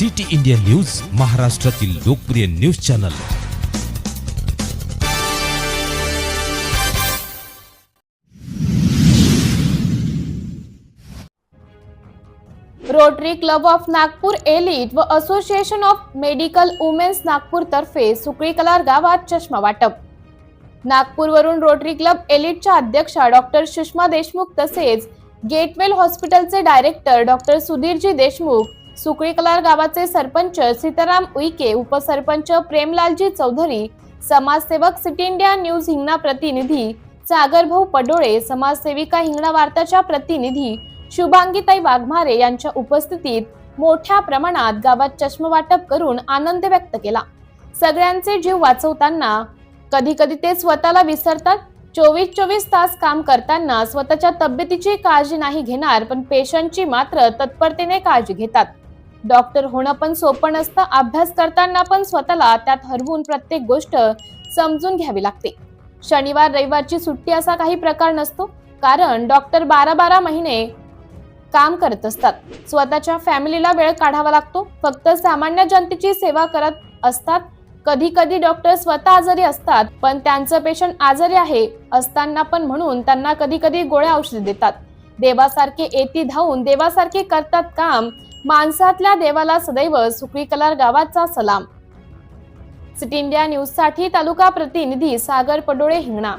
City India news महाराष्ट्रातील लोकप्रिय news channel. Rotary club of Nagpur elite व association of medical womens Nagpur तर्फे Sukali colour गावात चष्मा वाटप. नागपूरवरून रोटरी क्लब एलिटच्या अध्यक्षा डॉक्टर सुषमा देशमुख तसेच गेटवेल हॉस्पिटलचे डायरेक्टर डॉक्टर सुधीरजी देशमुख सुकळीकलार गावाचे सरपंच सीताराम उईके उपसरपंच प्रेमलालजी चौधरी समाजसेवक सिटी इंडिया न्यूज हिंगणा प्रतिनिधी सागरभाऊ पडोळे समाजसेविका हिंगणा वार्ताच्या प्रतिनिधी शुभांगीताई वाघमारे यांच्या उपस्थितीत मोठ्या प्रमाणात गावात चष्मा वाटप करून आनंद व्यक्त केला. सगळ्यांचे जीव वाचवताना कधी कधी ते स्वतःला विसरतात. चोवीस चोवीस तास काम करताना स्वतःच्या तब्येतीची काळजी नाही घेणार पण पेशंटची मात्र तत्परतेने काळजी घेतात. डॉक्टर होणं पण सोपं नसतं अभ्यास करताना पण स्वतःला त्यात हरवून प्रत्येक गोष्ट समजून घ्यावी लागते. शनिवार रविवारची सुट्टी असा काही प्रकार नसतो कारण डॉक्टर बारा बारा महिने काम करत असतात. स्वतःच्या फॅमिलीला वेळ काढावा लागतो फक्त सामान्य जनतेची सेवा करत असतात. कधी कधी डॉक्टर स्वतः आजारी असतात पण त्यांचं पेशंट आजारी आहे असताना पण म्हणून त्यांना कधी कधी गोळ्या औषधे देतात. देवासारखे येती धावून देवासारखे करतात काम. माणसातल्या देवाला सदैव सुखी कलार गावाचा सलाम. सिटी इंडिया न्यूजसाठी तालुका प्रतिनिधी सागर पडोळे हिंगणा.